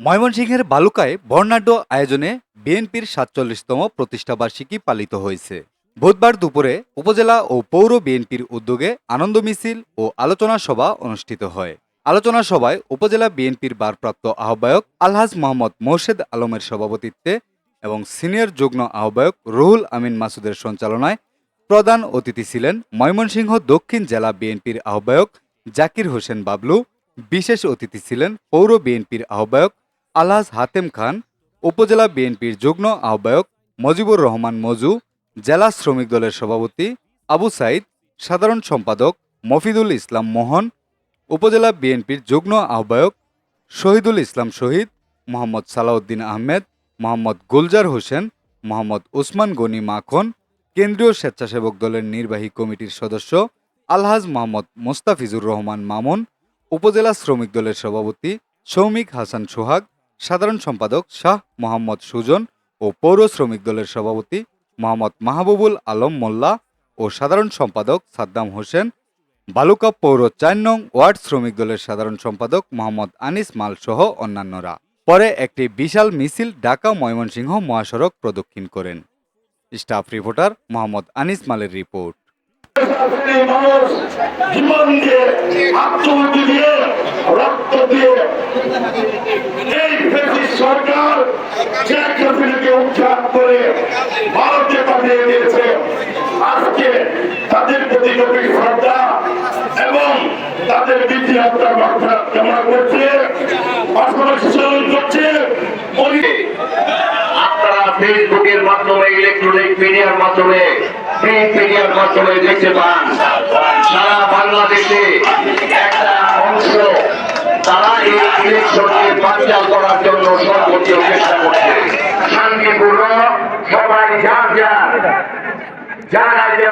ময়মনসিংহের বালুকায় বর্ণাঢ্য আয়োজনে বিএনপির সাতচল্লিশতম প্রতিষ্ঠাবার্ষিকী পালিত হয়েছে। বুধবার দুপুরে উপজেলা ও পৌর বিএনপির উদ্যোগে আনন্দ মিছিল ও আলোচনা সভা অনুষ্ঠিত হয়। আলোচনা সভায় উপজেলা বিএনপির ভারপ্রাপ্ত আহ্বায়ক আলহাজ মোহাম্মদ মোর্শেদ আলমের সভাপতিত্বে এবং সিনিয়র যুগ্ম আহ্বায়ক রুহুল আমিন মাসুদের সঞ্চালনায় প্রধান অতিথি ছিলেন ময়মনসিংহ দক্ষিণ জেলা বিএনপির আহ্বায়ক জাকির হোসেন বাবলু। বিশেষ অতিথি ছিলেন পৌর বিএনপির আহ্বায়ক আলহাজ হাতেম খান, উপজেলা বিএনপির যুগ্ম আহ্বায়ক মজিবুর রহমান মজু, জেলা শ্রমিক দলের সভাপতি আবু সাইদ, সাধারণ সম্পাদক মফিদুল ইসলাম মোহন, উপজেলা বিএনপির যুগ্ম আহ্বায়ক শহীদুল ইসলাম শহীদ, মোহাম্মদ সালাউদ্দিন আহমেদ, মোহাম্মদ গুলজার হোসেন, মোহাম্মদ ওসমান গনি মাখন, কেন্দ্রীয় স্বেচ্ছাসেবক দলের নির্বাহী কমিটির সদস্য আলহাজ মোহাম্মদ মোস্তাফিজুর রহমান মামুন, উপজেলা শ্রমিক দলের সভাপতি সৌমিক হাসান সোহাগ সাধারণ সম্পাদক শাহ মোহাম্মদ সুজন ও পৌর শ্রমিক দলের সভাপতি মোহাম্মদ মাহবুবুল আলম মোল্লা ও সাধারণ সম্পাদক সাদ্দাম হোসেন, বালুকা পৌর চার নং ওয়ার্ড শ্রমিক দলের সাধারণ সম্পাদক মোহাম্মদ আনিস মাল সহ অন্যান্যরা। পরে একটি বিশাল মিছিল ঢাকা ময়মনসিংহ মহাসড়ক প্রদক্ষিণ করেন। স্টাফ রিপোর্টার মোহাম্মদ আনিস মালের রিপোর্ট। রক্ত দিয়ে এই ব্রিটিশ সরকার শেখ হাসিনাকে করে ভারতে পাঠিয়ে দিয়েছে। আজকে তাদের প্রতি গভীর শ্রদ্ধা এবং তাদের বিধি হত্যার মাত্রা কামনা করছে পাশাপাশি করছে। ফেসবুকের মাধ্যমে, ইলেকট্রনিক মিডিয়ার মাধ্যমে, প্রিন্ট মিডিয়ার মাধ্যমে দেখতে পান, সারা বাংলাদেশে তারা এই ইলেকশনকে বাতিল করার জন্য সর্বোচ্চ চেষ্টা করছে। শান্তিপূর্ণ সবাই যার যার। যারা যে